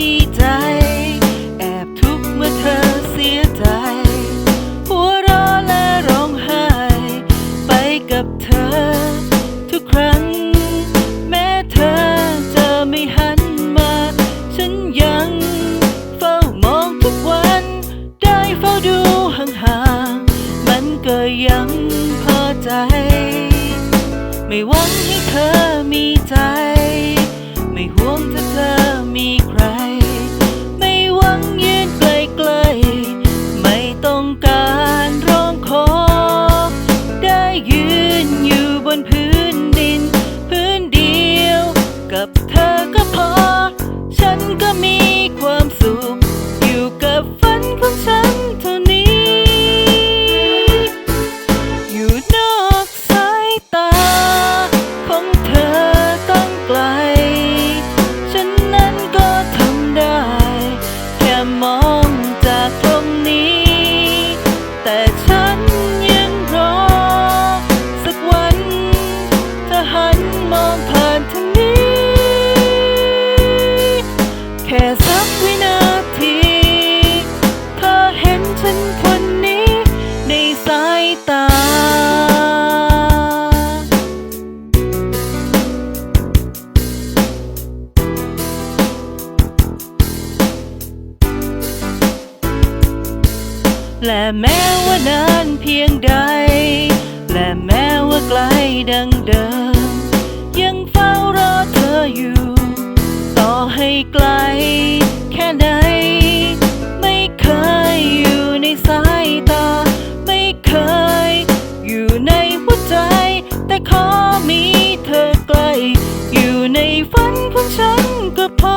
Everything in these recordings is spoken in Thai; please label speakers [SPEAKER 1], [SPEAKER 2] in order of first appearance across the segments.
[SPEAKER 1] ดีใจ แอบทุกข์เมื่อเธอเสียใจ หัวเรอะและร้องไห้ ไปกับเธอ ทุกครั้ง แม้เธอจะไม่หันมา ฉันยังเฝ้ามองทุกวัน ได้เฝ้าดูห่างๆ มันก็ยังพอใจ ไม่หวังให้เธอมีใจ that และแม้ว่านานเพียงใด และแม้ว่าไกลดังเดิม ยังเฝ้ารอเธออยู่ ต่อให้ไกลแค่ไหน ไม่เคยอยู่ในสายตา ไม่เคยอยู่ในหัวใจ แต่ขอมีเธอใกล้ อยู่ในฝันของฉันก็พอ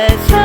[SPEAKER 1] Let's